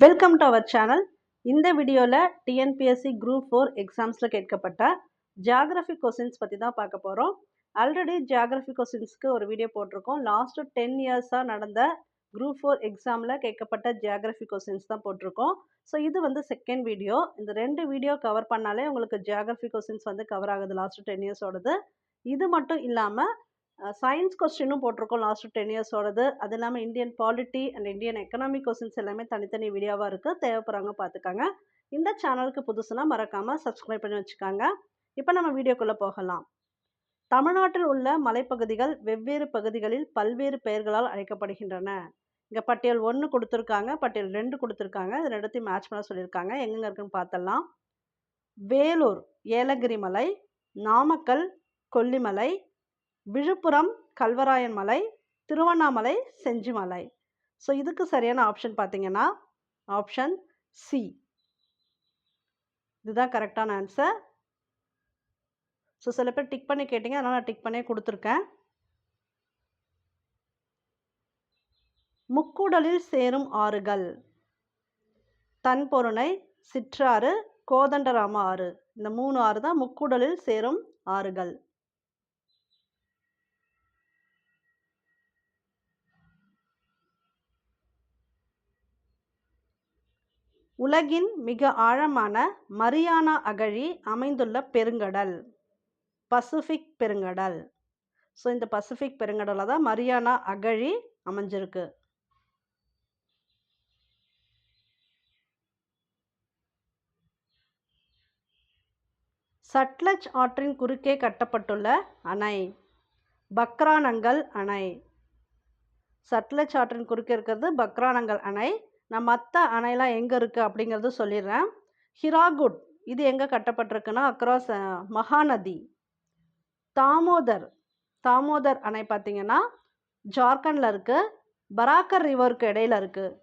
Welcome to our channel இந்த வீடியோவில் TNPSC group four எக்ஸாம்ஸில் கேட்கப்பட்ட ஜியாகிரஃபி கொஸ்டின்ஸ் பற்றி தான் பார்க்க போகிறோம் ஆல்ரெடி ஜியாகிரஃபி கொஸ்டின்ஸ்க்கு ஒரு வீடியோ போட்டிருக்கோம். லாஸ்ட்டு டென் இயர்ஸாக நடந்த குரூப் ஃபோர் எக்ஸாமில் கேட்கப்பட்ட ஜியாகிரஃபி கொஸ்டின்ஸ் தான் போட்டிருக்கோம். ஸோ இது வந்து செகண்ட் வீடியோ இந்த ரெண்டு வீடியோ கவர் பண்ணாலே உங்களுக்கு ஜியாகிரஃபி கொஸ்டின்ஸ் வந்து கவர் ஆகுது லாஸ்ட்டு டென் இயர்ஸோடது இது மட்டும் இல்லாமல் சயின்ஸ் கொஸ்டினும் போட்டிருக்கோம் லாஸ்ட் டென் இயர்ஸோடது அது இல்லாமல் Indian polity and Indian economic questions எல்லாமே தனித்தனி வீடியோவாக இருக்குது தேவைப்படுறவங்க பார்த்துக்காங்க இந்த சேனலுக்கு புதுசுனா மறக்காமல் சப்ஸ்கிரைப் பண்ணி வச்சுக்காங்க. இப்போ நம்ம வீடியோக்குள்ளே போகலாம். தமிழ்நாட்டில் உள்ள மலைப்பகுதிகள் வெவ்வேறு பகுதிகளில் பல்வேறு பெயர்களால் அழைக்கப்படுகின்றன. இங்கே பட்டியல் ஒன்று கொடுத்துருக்காங்க பட்டியல் ரெண்டு கொடுத்துருக்காங்க. இது ரெண்டுத்தையும் மேட்ச் பண்ண சொல்லியிருக்காங்க. எங்கெங்கே இருக்குன்னு பார்த்தலாம் வேலூர் ஏலகிரி மலை நாமக்கல் கொல்லிமலை விழுப்புரம் கல்வராயன் மலை திருவண்ணாமலை செஞ்சிமலை ஸோ இதுக்கு சரியான ஆப்ஷன் பார்த்தீங்கன்னா ஆப்ஷன் சி இதுதான் கரெக்டான ஆன்சர் ஸோ சில பேர் டிக் பண்ணி கேட்டிங்க அதனால் நான் டிக் பண்ணி கொடுத்துருக்கேன். முக்கூடலில் சேரும் ஆறுகள். தன்பொருணை சிற்றாறு கோதண்டராம ஆறு. இந்த மூணு ஆறு தான் முக்கூடலில் சேரும் ஆறுகள். உலகின் மிக ஆழமான மரியானா அகழி அமைந்துள்ள பெருங்கடல் பசிபிக் பெருங்கடல். ஸோ இந்த பசிபிக் பெருங்கடலில் தான் மரியானா அகழி அமைஞ்சிருக்கு. சட்லஜ் ஆற்றின் குறுக்கே கட்டப்பட்டுள்ள அணை பக்ரானங்கல் அணை. சட்லஜ் ஆற்றின் குறுக்கே இருக்கிறது பக்ரானங்கல் அணை நான் மற்ற அணைலாம் எங்கே இருக்குது அப்படிங்கிறது சொல்லிடுறேன். ஹிராகுட் இது எங்கே கட்டப்பட்டிருக்குன்னா அக்ராஸ் மகாநதி. தாமோதர் தாமோதர் அணை பார்த்தீங்கன்னா ஜார்க்கண்டில் இருக்குது பராக்கர் ரிவருக்கு இடையில இருக்குது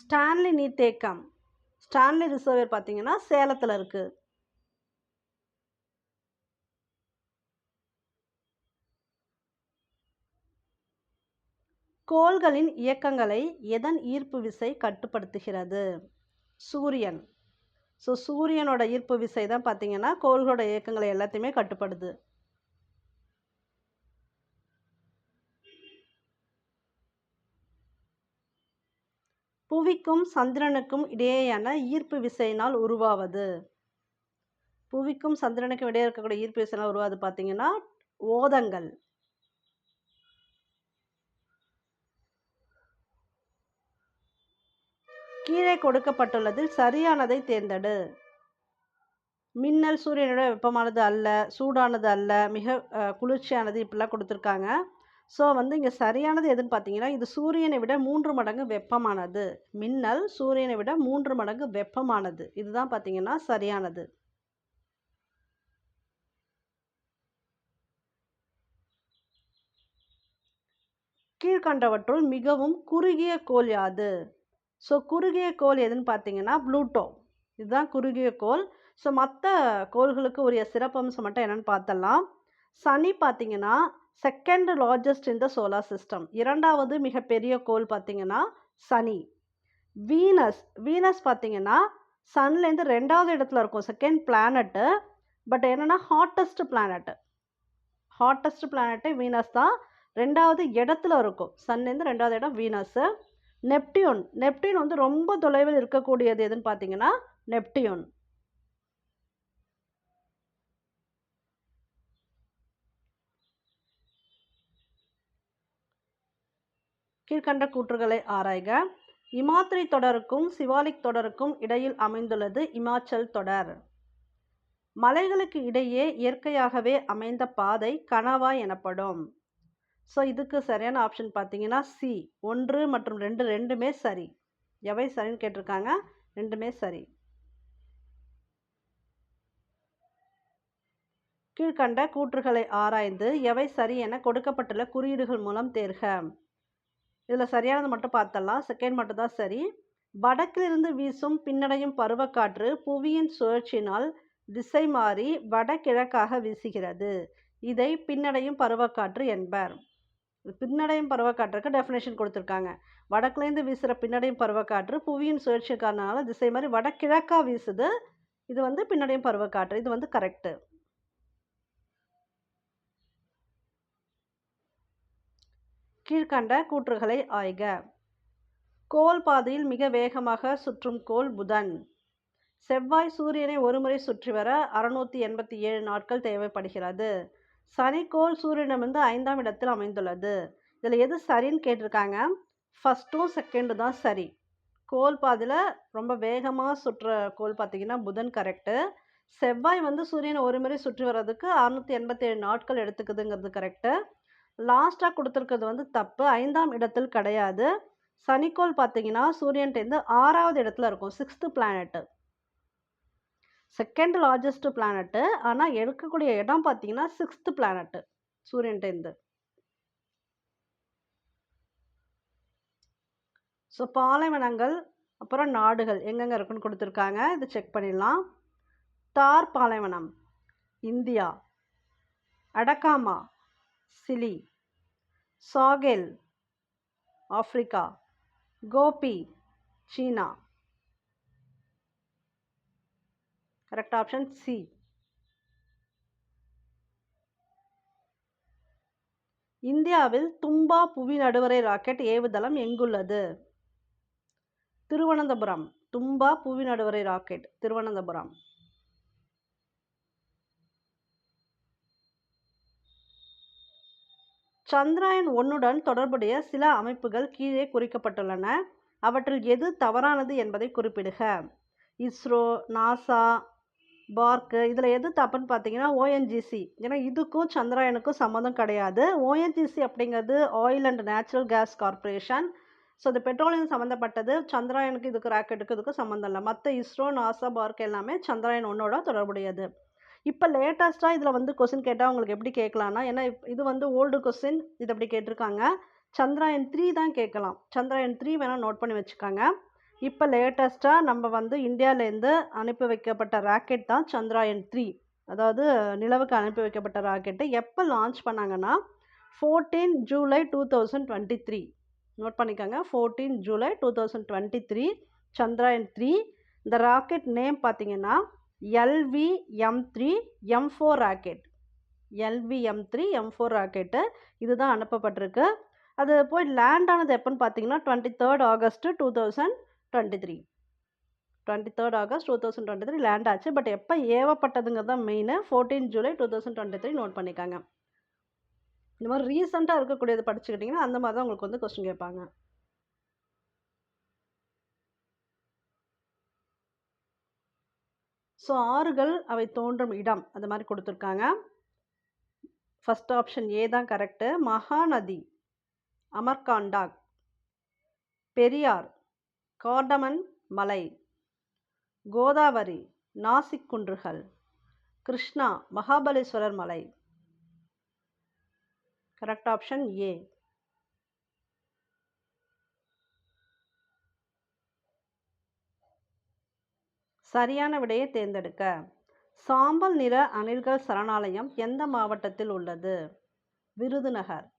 ஸ்டான்லி நீர்த்தேக்கம் ஸ்டான்லி ரிசர்வர் பார்த்தீங்கன்னா சேலத்தில் இருக்குது கோள்களின் இயக்கங்களை எதன் ஈர்ப்பு விசை கட்டுப்படுத்துகிறது? சூரியன். ஸோ சூரியனோட ஈர்ப்பு விசை தான் பார்த்தீங்கன்னா கோள்களோட இயக்கங்களை எல்லாத்தையுமே கட்டுப்படுது. புவிக்கும் சந்திரனுக்கும் இடையேயான ஈர்ப்பு விசையினால் உருவாவது. புவிக்கும் சந்திரனுக்கும் இடையே இருக்கக்கூடிய ஈர்ப்பு விசையினால் உருவாது பார்த்தீங்கன்னா ஓதங்கள். கீழே கொடுக்கப்பட்டுள்ளதில் சரியானதை தேர்ந்தெடு. மின்னல் சூரியனோட வெப்பமானது அல்ல சூடானது அல்ல மிக குளிர்ச்சியானது இப்படிலாம் கொடுத்துருக்காங்க. ஸோ வந்து இங்கே சரியானது எதுன்னு பார்த்தீங்கன்னா இது சூரியனை விட மூன்று மடங்கு வெப்பமானது. மின்னல் சூரியனை விட மூன்று மடங்கு வெப்பமானது. இதுதான் பார்த்தீங்கன்னா சரியானது. கீழ்கண்டவற்றுள் மிகவும் குறுகிய கோல் யாது? ஸோ குறுகிய கோள் எதுன்னு பார்த்தீங்கன்னா ப்ளூட்டோ. இதுதான் குறுகிய கோள். ஸோ மற்ற கோள்களுக்கு உரிய சிறப்பம்சம் மட்டும் என்னென்னு பார்த்தலாம் சனி பார்த்தீங்கன்னா second largest in the solar system இரண்டாவது மிகப்பெரிய கோள் பார்த்தீங்கன்னா சனி. வீனஸ் வீனஸ் பார்த்தீங்கன்னா சன்லேருந்து ரெண்டாவது இடத்துல இருக்கும். செகண்ட் பிளானட்டு பட் என்னென்னா hottest planet hottest planet Venus தான். ரெண்டாவது இடத்துல இருக்கும். சன்லேருந்து ரெண்டாவது இடம் வீனஸ்ஸு நெப்டியூன். நெப்டியூன் வந்து ரொம்ப தொலைவில் இருக்கக்கூடியது எதுன்னு பார்த்தீங்கன்னா நெப்டியூன். கீழ்கண்ட கூற்றுகளை ஆராய்க. இமாத்திரி தொடருக்கும் சிவாலிக் தொடருக்கும் இடையில் அமைந்துள்ளது இமாச்சல் தொடர். மலைகளுக்கு இடையே இயற்கையாகவே அமைந்த பாதை கனவா எனப்படும். ஸோ இதுக்கு சரியான ஆப்ஷன் பார்த்தீங்கன்னா சி ஒன்று மற்றும் ரெண்டு ரெண்டுமே சரி. எவை சரின்னு கேட்டிருக்காங்க. ரெண்டுமே சரி. கீழ்கண்ட கூற்றுகளை ஆராய்ந்து எவை சரி என கொடுக்கப்பட்டுள்ள குறியீடுகள் மூலம் தேர்க. இதில் சரியானது மட்டும் பார்த்தலாம் செகண்ட் மட்டும் தான் சரி. வடக்கிலிருந்து வீசும் பின்னடையும் பருவக்காற்று புவியின் சுழற்சியினால் திசை மாறி வடகிழக்காக வீசுகிறது. இதை பின்னடையும் பருவக்காற்று என்பர். பின்னடையும் பருவக்காற்றுக்கு டெஃபினேஷன் கொடுத்துருக்காங்க. வடக்குலேருந்து வீசுகிற பின்னடையும் பருவக்காற்று புவியின் சுழற்சி காரணனால திசை மாதிரி வடகிழக்கா வீசுது. இது வந்து பின்னடையும் பருவக்காற்று. இது வந்து கரெக்டு கீழ்கண்ட கூற்றுகளை ஆய்க. கோல் பாதையில் மிக வேகமாக சுற்றும் கோள் புதன். செவ்வாய் சூரியனை ஒருமுறை சுற்றி வர அறுநூற்றி எண்பத்தி ஏழு நாட்கள் தேவைப்படுகிறது. சனிக்கோள் வந்து ஐந்தாம் இடத்தில் அமைந்துள்ளது. இதில் எது சரின்னு கேட்டிருக்காங்க. ஃபஸ்ட்டும் செகண்டும் தான் சரி. கோல் பாதையில் ரொம்ப வேகமாக சுற்றுற கோள் பார்த்தீங்கன்னா புதன் கரெக்டு செவ்வாய் வந்து சூரியனை ஒரு முறை சுற்றி வர்றதுக்கு அறுநூற்றி எண்பத்தேழு நாட்கள் எடுத்துக்குதுங்கிறது கரெக்டு லாஸ்ட்டாக கொடுத்துருக்கிறது வந்து தப்பு. ஐந்தாம் இடத்தில் கிடையாது. சனிக்கோள் பார்த்தீங்கன்னா சூரியன்ட்டேருந்து ஆறாவது இடத்துல இருக்கும். Sixth planet second largest planet ஆனால் எடுக்கக்கூடிய இடம் பார்த்தீங்கன்னா சிக்ஸ்த்து பிளானட்டு சூரியன்டேந்து ஸோ பாலைவனங்கள் அப்புறம் நாடுகள் எங்கெங்கே இருக்குன்னு கொடுத்துருக்காங்க. இது செக் பண்ணிடலாம். தார் பாலைவனம் India. Atacama Chile. Sahel Africa Gobi China. Correct option C இந்தியாவில் தும்பா புவி நடுவரை ராக்கெட் ஏவுதளம் எங்குள்ளது? திருவனந்தபுரம். தும்பா புவி நடுவரை ராக்கெட் திருவனந்தபுரம். சந்திராயன் ஒன்னுடன் தொடர்புடைய சில அமைப்புகள் கீழே குறிக்கப்பட்டுள்ளன. அவற்றில் எது தவறானது என்பதை குறிப்பிடுக. இஸ்ரோ நாசா பார்க்கு இதில் எது தப்புன்னு பார்த்தீங்கன்னா ஓஎன்ஜிசி ஏன்னா இதுக்கும் சந்திராயனுக்கும் சம்மந்தம் கிடையாது. ஓஎன்ஜிசி அப்படிங்கிறது oil and natural gas corporation so இந்த பெட்ரோலியம் சம்மந்தப்பட்டது. சந்திராயனுக்கு இதுக்கு ராக்கெட்டுக்கு இதுக்கு சம்மந்தம் இல்லை. மற்ற இஸ்ரோ நாசா பார்க் எல்லாமே சந்திராயன் ஒன்னோட தொடர்புடையது. இப்போ லேட்டஸ்ட்டாக இதில் வந்து கொஸ்டின் கேட்டால் உங்களுக்கு எப்படி கேட்கலான்னா ஏன்னா இது வந்து ஓல்டு கொஸ்டின் இது அப்படி கேட்டிருக்காங்க. சந்திராயன் த்ரீ தான் கேட்கலாம். சந்திராயன் த்ரீ வேணால் நோட் பண்ணி வச்சுக்காங்க. இப்போ லேட்டஸ்ட்டாக நம்ம வந்து இந்தியாவிலேருந்து அனுப்பி வைக்கப்பட்ட ராக்கெட் தான் சந்திராயன் த்ரீ அதாவது நிலவுக்கு அனுப்பி வைக்கப்பட்ட ராக்கெட்டு எப்போ லான்ச் பண்ணாங்கன்னா fourteen July two thousand twenty three note பண்ணிக்கோங்க fourteen July two thousand twenty three Chandrayaan three இந்த ராக்கெட் நேம் பார்த்தீங்கன்னா LV M three M four rocket LV M three M four rocket இதுதான் அனுப்பப்பட்டிருக்கு. அது போய் land ஆனது எப்போன்னு பார்த்தீங்கன்னா twenty third August two thousand twenty three twenty third August two thousand twenty three land ஆச்சு. பட் எப்போ ஏவப்பட்டதுங்கிறது தான் main fourteen July two thousand twenty three note பண்ணிக்காங்க. இந்த மாதிரி ரீசெண்டாக இருக்கக்கூடியது படிச்சுக்கிட்டிங்கன்னா அந்த மாதிரி தான் உங்களுக்கு வந்து கொஸ்டின் கேட்பாங்க. ஸோ ஆறுகள் அவை தோன்றும் இடம். அது மாதிரி கொடுத்துருக்காங்க. ஃபஸ்ட் ஆப்ஷன் ஏ தான் கரெக்டு மகாநதி. அமர்காண்டாக். பெரியார். கார்டமன் மலை. கோதாவரி நாசிக் குன்றுகள். கிருஷ்ணா மகாபலேஸ்வரர் மலை. கரெக்ட் ஆப்ஷன் ஏ சரியான விடையை தேர்ந்தெடுக்க. சாம்பல் நிற அணில்கள் சரணாலயம் எந்த மாவட்டத்தில் உள்ளது? விருதுநகர்.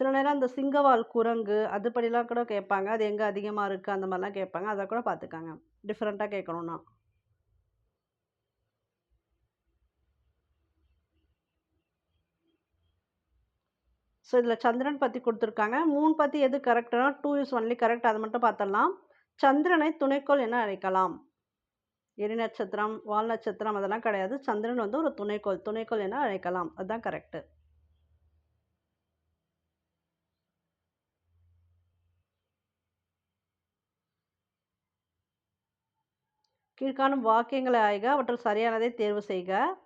சில நேரம் அந்த சிங்கவால் குரங்கு அதுபடிலாம் கூட கேட்பாங்க. அது எங்கே அதிகமாக இருக்குது அந்த மாதிரிலாம் கேட்பாங்க. அதை கூட பார்த்துக்காங்க. டிஃப்ரெண்ட்டாக கேட்கணுன்னா ஸோ இதில் சந்திரன் பற்றி கொடுத்துருக்காங்க. மூணு பற்றி எது கரெக்டுனா டூ இஸ் ஒன்லி கரெக்ட் அதை மட்டும் பார்த்துடலாம். சந்திரனை துணைக்கோள் என அழைக்கலாம். எரி நட்சத்திரம் வால் நட்சத்திரம் அதெல்லாம் கிடையாது. சந்திரன் வந்து ஒரு துணைக்கோள். துணைக்கோள் என அழைக்கலாம். அதுதான் கரெக்டு கீழ்காணும் வாக்கியங்களை ஆய்க அவற்றில் சரியானதை தேர்வு செய்க.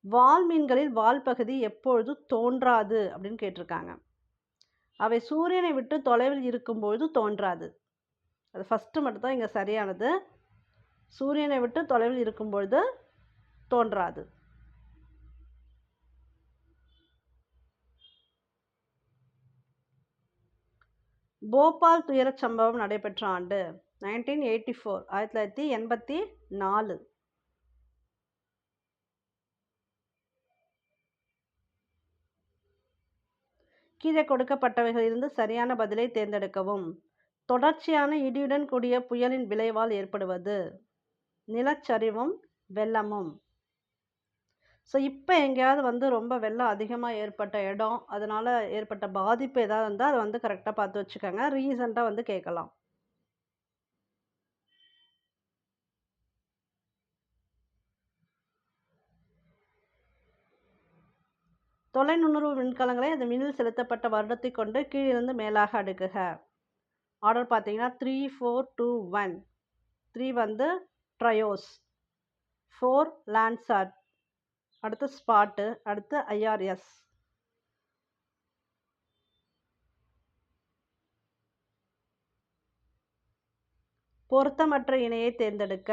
வால் மீன்களில் வால் பகுதி எப்பொழுது தோன்றாது அப்படின்னு கேட்டிருக்காங்க. அவை சூரியனை விட்டு தொலைவில் இருக்கும்பொழுது தோன்றாது. அது ஃபஸ்ட்டு மட்டும்தான் இங்கே சரியானது. சூரியனை விட்டு தொலைவில் இருக்கும்பொழுது தோன்றாது. போபால் துயரச் சம்பவம் நடைபெற்ற ஆண்டு. நைன்டீன் எயிட்டி ஃபோர் ஆயிரத்தி தொள்ளாயிரத்தி எண்பத்தி நாலு. கீழே கொடுக்கப்பட்டவைகளிலிருந்து சரியான பதிலை தேர்ந்தெடுக்கவும். தொடர்ச்சியான இடியுடன் கூடிய புயலின் விளைவால் ஏற்படுவது. நிலச்சரிவும் வெள்ளமும். ஸோ இப்போ எங்கேயாவது வந்து ரொம்ப வெள்ளம் அதிகமாக ஏற்பட்ட இடம் அதனால் ஏற்பட்ட பாதிப்பு ஏதாவது இருந்தால் அதை வந்து கரெக்டாக பார்த்து வச்சுக்கோங்க. ரீசெண்டாக வந்து கேட்கலாம். தொலைநுணர்வு விண்கலங்களை அந்த மின்னில் செலுத்தப்பட்ட வருடத்தை கொண்டு கீழிருந்து மேலாக அடுக்குக. ஆர்டர் பார்த்தீங்கன்னா three four two one three வந்து ட்ரையோஸ் ஃபோர் லேண்ட்சாட் அடுத்து ஸ்பாட்டு அடுத்து ஐஆர்எஸ் பொருத்தமற்ற இணையை தேர்ந்தெடுக்க.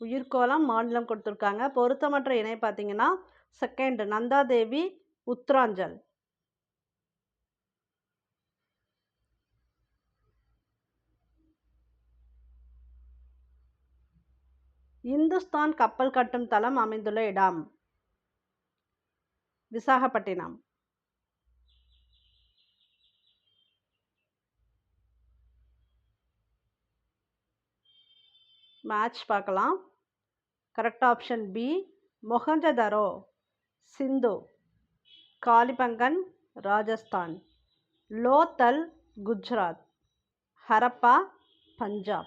உயிர்கோளம் மாநிலம் கொடுத்துருக்காங்க. பொருத்தமற்ற இணை பார்த்தீங்கன்னா செகண்ட் நந்தாதேவி உத்தராஞ்சல் இந்துஸ்தான் கப்பல் கட்டும் தளம் அமைந்துள்ள இடம் விசாகப்பட்டினம் மேட்ச் பார்க்கலாம் correct option B Mohenjodaro Sindhu Kalibangan Rajasthan. Lothal Gujarat. Harappa Punjab.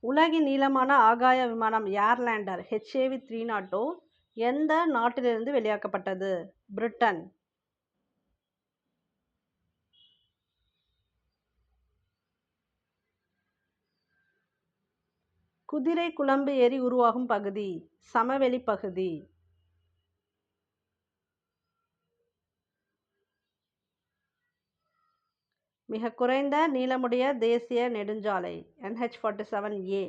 உலகின் நீளமான ஆகாய விமானம் ஏர்லேண்டர் ஹெச்ஏவி த்ரீ நாட்டோ எந்த நாட்டிலிருந்து வெளியாக்கப்பட்டது? பிரிட்டன். குதிரை குழம்பு ஏரி உருவாகும் பகுதி சமவெளி பகுதி. மிக குறைந்த நீளமுடைய தேசிய நெடுஞ்சாலை NH forty seven A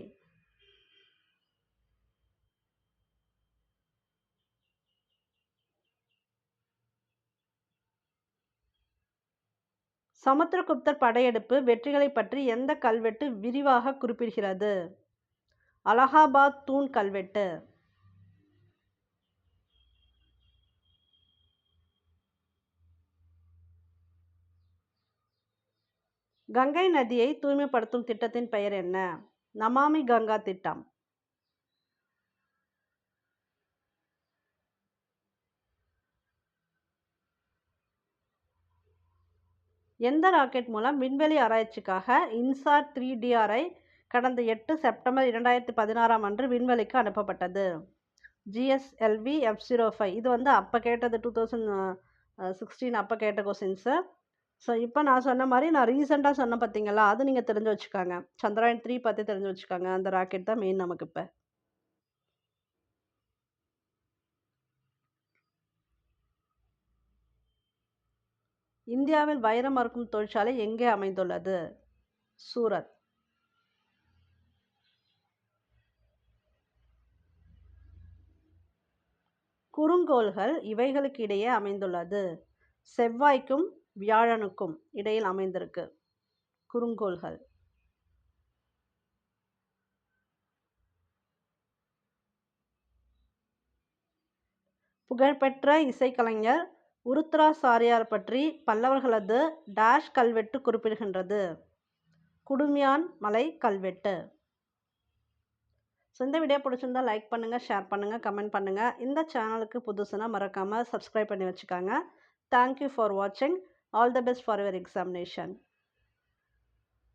Samudragupta படையெடுப்பு வெற்றிகளை பற்றி எந்த கல்வெட்டு விரிவாக குறிப்பிடுகிறது? அலகாபாத் தூண் கல்வெட்டு. கங்கை நதியை தூய்மைப்படுத்தும் திட்டத்தின் பெயர் என்ன? நமாமி கங்கா திட்டம். எந்த ராக்கெட் மூலம் விண்வெளி ஆராய்ச்சிக்காக இன்சாட் த்ரீ டிஆரை கடந்த எட்டு செப்டம்பர் இரண்டாயிரத்தி பதினாறாம் அன்று விண்வெளிக்கு அனுப்பப்பட்டது. ஜிஎஸ்எல்வி எஃப் ஜீரோ ஃபைவ் இது வந்து அப்போ கேட்டது டூ தௌசண்ட் சிக்ஸ்டீன் அப்போ கேட்ட கொஸ்டின்ஸு ஸோ இப்போ நான் சொன்ன மாதிரி நான் ரீசெண்டாக சொன்ன பார்த்தீங்களா அது நீங்கள் தெரிஞ்சு வச்சுக்காங்க. சந்திராயன் த்ரீ பற்றி தெரிஞ்சு வச்சுக்காங்க. அந்த ராக்கெட் தான் மெயின் நமக்கு இப்போ. இந்தியாவில் வைரம் மறுக்கும் தொழிற்சாலை எங்கே அமைந்துள்ளது? சூரத். குறுங்கோள்கள் இவைகளுக்கு இடையே அமைந்துள்ளது. செவ்வாய்க்கும் வியாழனுக்கும் இடையில் அமைந்திருக்கு. குறுங்கோள்கள். புகழ்பெற்ற இசைக்கலைஞர் உருத்ராசாரியார் பற்றி பல்லவர்களது டேஷ் கல்வெட்டு குறிப்பிடுகின்றது. குடுமியான் மலை கல்வெட்டு. ஸோ இந்த வீடியோ பிடிச்சிருந்தா லைக் பண்ணுங்கள் ஷேர் பண்ணுங்கள் கமெண்ட் பண்ணுங்கள் இந்த சேனலுக்கு புதுசுனா மறக்காமல் சப்ஸ்கிரைப் பண்ணி வச்சுக்காங்க. தேங்க்யூ ஃபார் வாட்சிங் all the best for your examination